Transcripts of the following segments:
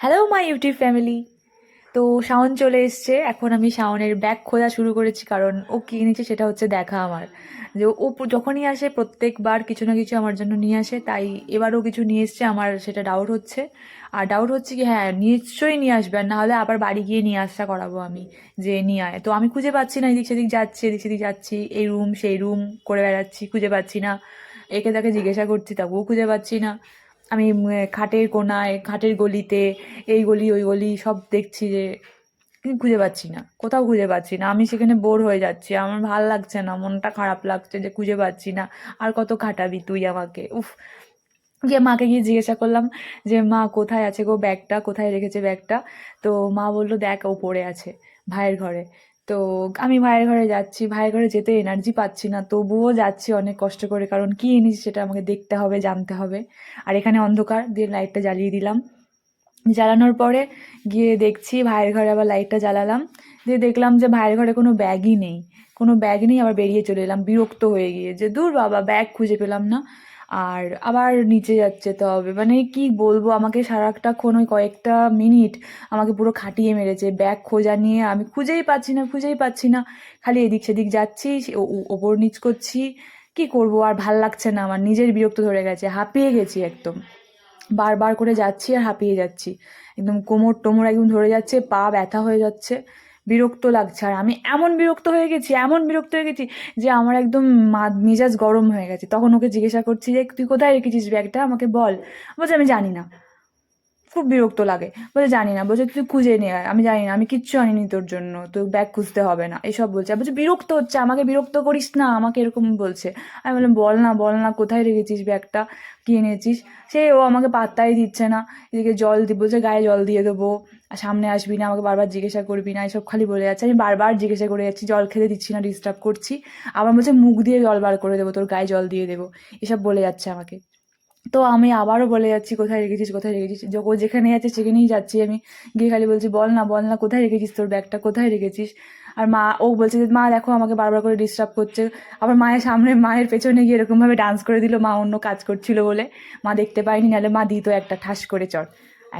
Hello my YouTube family তো শাওন চলে এসছে। এখন আমি শাওনের ব্যাগ খোঁজা শুরু করেছি, কারণ ও কী নিচ্ছে সেটা হচ্ছে দেখা আমার। যে ও যখনই আসে, প্রত্যেকবার কিছু না কিছু আমার জন্য নিয়ে আসে, তাই এবারও কিছু নিয়ে এসছে, আমার সেটা ডাউট হচ্ছে। আর ডাউট হচ্ছে কি হ্যাঁ নিশ্চয়ই নিয়ে আসবে, আর নাহলে আবার বাড়ি গিয়ে নিয়ে আসা করাবো আমি, যে নিয়ে আয়। তো আমি খুঁজে পাচ্ছি না, এদিক সেদিক যাচ্ছি, এদিক সেদিক যাচ্ছি, এই রুম সেই রুম করে বেড়াচ্ছি, খুঁজে পাচ্ছি না। একে তাকে জিজ্ঞাসা করছি তবুও খুঁজে পাচ্ছি না। আমি খাটের কোনায়, খাটের গলিতে, এই গলি, ওই গলি সব দেখছি যে খুঁজে পাচ্ছি না, কোথাও খুঁজে পাচ্ছি না। আমি সেখানে বোর হয়ে যাচ্ছি। আমার ভালো লাগছে না, মনটা খারাপ লাগছে যে খুঁজে পাচ্ছি না। আর কত খাটাবি তুই আমাকে? উফ। গিয়ে মাকে গিয়ে জিজ্ঞাসা করলাম যে, মা, কোথায় আছে গো ব্যাগটা? কোথায় রেখেছে ব্যাগটা? তো মা বলল, দেখ, ও পড়ে আছে, ভাইয়ের ঘরে। তো আমি ভাইয়ের ঘরে যাচ্ছি, ভাইয়ের ঘরে যেতে এনার্জি পাচ্ছি না, তবুও যাচ্ছি অনেক কষ্ট করে, কারণ কী এনেছি সেটা আমাকে দেখতে হবে, জানতে হবে। আর এখানে অন্ধকার, দিয়ে লাইটটা জ্বালিয়ে দিলাম। জ্বালানোর পরে গিয়ে দেখছি ভাইয়ের ঘরে আবার লাইটটা জ্বালালাম। দিয়ে দেখলাম যে ভাইয়ের ঘরে কোনো ব্যাগই নেই। কোনো ব্যাগ নেই আবার বেরিয়ে চলে এলাম, বিরক্ত হয়ে গিয়ে। যে দূর বাবা, ব্যাগ খুঁজে পেলাম না। আর আবার নিচে যাচ্ছে তো হবে মানে কি বলব, আমাকে সারাটাক্ষণ ওই কয়েকটা মিনিট আমাকে পুরো খাটিয়ে মেরেছে। ব্যাগ খোঁজা নিয়ে আমি খুঁজেই পাচ্ছি না, খুঁজেই পাচ্ছি না। খালি এদিক সেদিক যাচ্ছি ওপর নিচ করছি। কি করব, আর ভালো লাগছে না আমার। নিজের বিরক্ত ধরে গেছে, হাঁপিয়ে গেছি একদম। বারবার করে যাচ্ছি আর হাঁপিয়ে যাচ্ছি। একদম কোমর টোমর একদম ধরে যাচ্ছে, পা ব্যথা হয়ে যাচ্ছে। বিরক্ত লাগছে। আর আমি এমন বিরক্ত হয়ে গেছি, এমন বিরক্ত হয়ে গেছি যে আমার একদম মেজাজ গরম হয়ে গেছে। তখন ওকে জিজ্ঞাসা করছি যে, তুই কোথায় রেখেছিস ব্যাগটা? আমাকে বল। বলছে, আমি জানি না। খুব বিরক্ত লাগে। বলছে, জানি না। বলছে, তুই খুঁজে আয় আমি জানি না, আমি কিচ্ছু আনিনি তোর জন্য। তোর ব্যাগ খুঁজতে হবে না। এসব বলছে। বলছে, বিরক্ত হচ্ছে, আমাকে বিরক্ত করিস না? আমাকে এরকম বলছে। আমি বললাম, বল না বল না, কোথায় রেখেছিস ব্যাগটা? কি এনেছিস? সে, ও আমাকে পাত্তাই দিচ্ছে না। এদিকে জল দিব বলছে, গায়ে জল দিয়ে দেবো। আর সামনে আসবি না, আমাকে বারবার জিজ্ঞাসা করবি না। এসব খালি বলে যাচ্ছে। আমি বারবার জিজ্ঞাসা করে যাচ্ছি, জল খেতে দিচ্ছি না ডিস্টার্ব করছি। আবার বলছে, মুখ দিয়ে জল বার করে দেবো, তোর গায়ে জল দিয়ে দেবো। এসব বলে যাচ্ছে আমাকে। তো আমি আবারও বলে যাচ্ছি, কোথায় রেখেছিস কোথায় রেখেছিস? ও যেখানে যাচ্ছে সেখানেই যাচ্ছি আমি। গিয়ে খালি বলছি, বল না বল না, কোথায় রেখেছিস তোর ব্যাগটা, কোথায় রেখেছিস? আর মা, ও বলছে যে, মা, দেখো, আমাকে বারবার করে ডিস্টার্ব করছে। আবার মায়ের সামনে, মায়ের পেছনে গিয়ে এরকমভাবে ডান্স করে দিল। মা অন্য কাজ করছিল বলে। মা দেখতে পায়নি নাহলে মা দিত একটা ঠাস করে চড়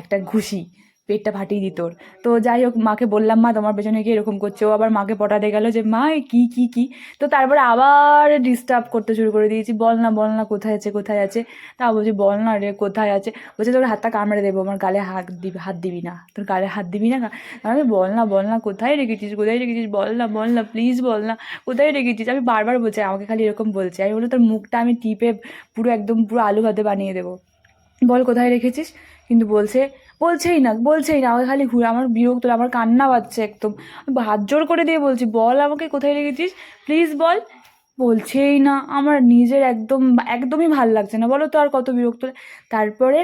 একটা ঘুষি। পেটটা ফাটিয়ে দিত তো যাই হোক, মাকে বললাম, মা, তোমার পেছনে গিয়ে এরকম করছে। ও আবার মাকে পটাতে গেল যে, মা কি কি কি? তো তারপরে আবার ডিস্টার্ব করতে শুরু করে দিয়েছি। বল না বল না, কোথায় আছে কোথায় আছে? তা বলছি, বল না রে, কোথায় আছে? বলছে, তোর হাতটা কামড়ে দেবো, আমার গালে হাত দিবি হাত দিবি না, তোর গালে হাত দিবি না? আমি বল না বল না, কোথায় রেখেছিস কোথায় রেখেছিস? বল না বল না প্লিজ বল না, কোথায় রেখেছিস? আমি বারবার বলছি, আমাকে খালি এরকম বলছে। আমি বলি তোর মুখটা আমি টিপে পুরো একদম পুরো আলু ভাতে বানিয়ে দেবো। বল, কোথায় রেখেছিস? কিন্তু বলছে বলছেই না বলছেই না, আমাকে খালি ঘুরে, আমার বিরক্ত, আমার কান্না পাচ্ছে একদম। হাত জোর করে দিয়ে বলছি, বল আমাকে, কোথায় রেখেছিস? প্লিজ বল। বলছেই না, আমার নিজের একদম, একদমই ভালো লাগছে না, বলো তো আর কত বিরক্ত তারপরে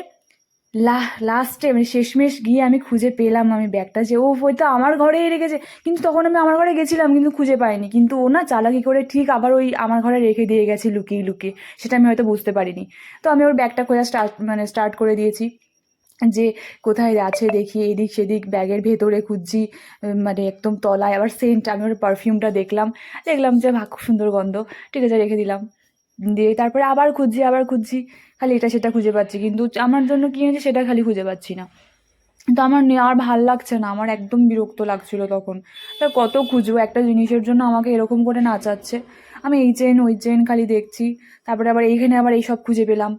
লা লাস্টে মানে শেষমেশ গিয়ে আমি খুঁজে পেলাম, আমি ব্যাগটা যে ও হয়তো আমার ঘরেই রেখেছে। কিন্তু তখন আমি আমার ঘরে গেছিলাম, কিন্তু খুঁজে পাইনি। কিন্তু ও না চালাকি করে ঠিক আবার ওই আমার ঘরে রেখে দিয়ে গেছে লুকিয়ে লুকিয়ে। সেটা আমি হয়তো বুঝতে পারিনি। তো আমি ওর ব্যাগটা খোঁজা স্টার্ট মানে স্টার্ট করে দিয়েছি। যে কোথায় আছে দেখি, এদিক সেদিক ব্যাগের ভেতরে খুঁজছি মানে একদম তলায় আবার সেন্ট আমি ওর পারফিউমটা দেখলাম দেখলাম যে ভা খুব সুন্দর গন্ধ, ঠিক আছে, রেখে দিলাম। দিয়ে তারপরে আবার খুঁজছি আবার খুঁজছি, খালি এটা সেটা খুঁজে পাচ্ছি, কিন্তু আমার জন্য কী হয়েছে সেটা খালি খুঁজে পাচ্ছি না। তো আমার আর ভালো লাগছে না, আমার একদম বিরক্ত লাগছিল তখন। তা কত খুঁজবো, একটা জিনিসের জন্য আমাকে এরকম করে নাচাচ্ছে। আমি এই চেন ওই চেন খালি দেখছি, তারপরে আবার এইখানে আবার এইসব খুঁজে পেলাম।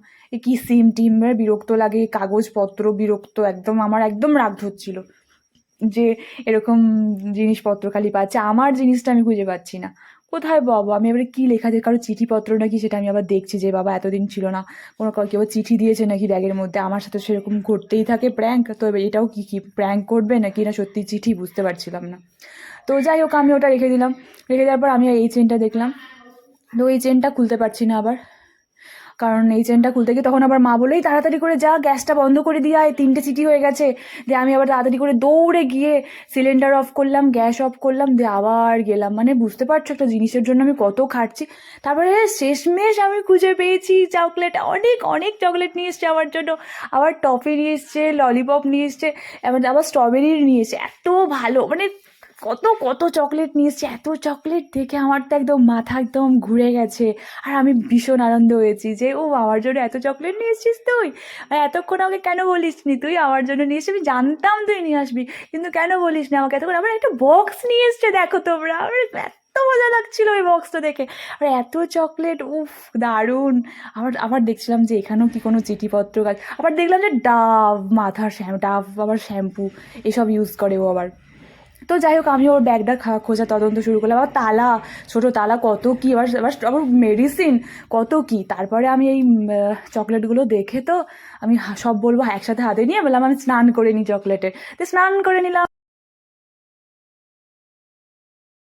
কি সিম টিম এর বিরক্ত লাগে, কাগজপত্র বিরক্ত, একদম আমার একদম রাগ ধরছিল যে এরকম জিনিসপত্র খালি পাচ্ছে। আমার জিনিসটা আমি খুঁজে পাচ্ছি না। কোথায় বাবা আমি এবারে কি লেখা দিয়ে কারও চিঠিপত্র নাকি সেটা আমি আবার দেখছি যে বাবা এতদিন ছিল না। কোনো কাউ চিঠি দিয়েছে নাকি ব্যাগের মধ্যে? আমার সাথে সেরকম ঘটতেই থাকে প্র্যাঙ্ক তো এবার এটাও কি কি প্র্যাঙ্ক করবে নাকি না সত্যি চিঠি বুঝতে পারছিলাম না। তো যাই হোক, আমি ওটা রেখে দিলাম। রেখে দেওয়ার পর আমি এই চেনটা দেখলাম। তো এই চেনটা খুলতে পারছি না আবার। কারণ এই চেনটা খুলতে গিয়ে তখন আবার মা বলেই তাড়াতাড়ি করে যা, গ্যাসটা বন্ধ করে দিয়ে আয়, তিনটে চিঠি হয়ে গেছে। দিয়ে আমি আবার তাড়াতাড়ি করে দৌড়ে গিয়ে সিলিন্ডার অফ করলাম গ্যাস অফ করলাম, দিয়ে আবার গেলাম। মানে বুঝতে পারছ একটা জিনিসের জন্য আমি কত খাটছি। তারপরে শেষমেশ আমি খুঁজে পেয়েছি চকলেট অনেক অনেক চকলেট নিয়ে এসছে আমার জন্য। আবার টফি নিয়ে এসছে ললিপপ নিয়ে এসছে, এবার আবার স্ট্রবেরি নিয়ে এসছে। এত ভালো মানে কত কত চকলেট নিয়ে এত চকলেট দেখে আমার তো একদম মাথা একদম ঘুরে গেছে। আর আমি ভীষণ আনন্দ হয়েছি যে, ও আমার জন্য এত চকলেট নিয়ে এসছিস তুই? আর এতক্ষণ আমাকে কেন বলিস নি তুই? আমার জন্য নিয়ে আমি জানতাম তুই নিয়ে আসবি। কিন্তু কেন বলিস না আমাকে এতক্ষণ? আমার একটা বক্স নিয়ে এসছে, দেখো তোমরা। আমার এত মজা লাগছিল ওই বক্সটা দেখে। আর এত চকলেট উফ, দারুণ। আবার আবার দেখছিলাম যে এখানেও কি কোনো চিঠিপত্র গাছ। আবার দেখলাম যে ডাভ মাথার শ্যাম ডাভ আবার শ্যাম্পু, এসব ইউজ করে ও আবার। তো যাই হোক আমি ওর ব্যাগটা খোঁজা তদন্ত শুরু করলাম। আবার তালা, ছোট তালা, কত কী আবার আবার আবার মেডিসিন কত কী। তারপরে আমি এই চকলেটগুলো দেখে তো আমি সব বলব একসাথে হাতে নিয়ে, বললাম আমি স্নান করে নিই চকলেটের তো স্নান করে নিলাম।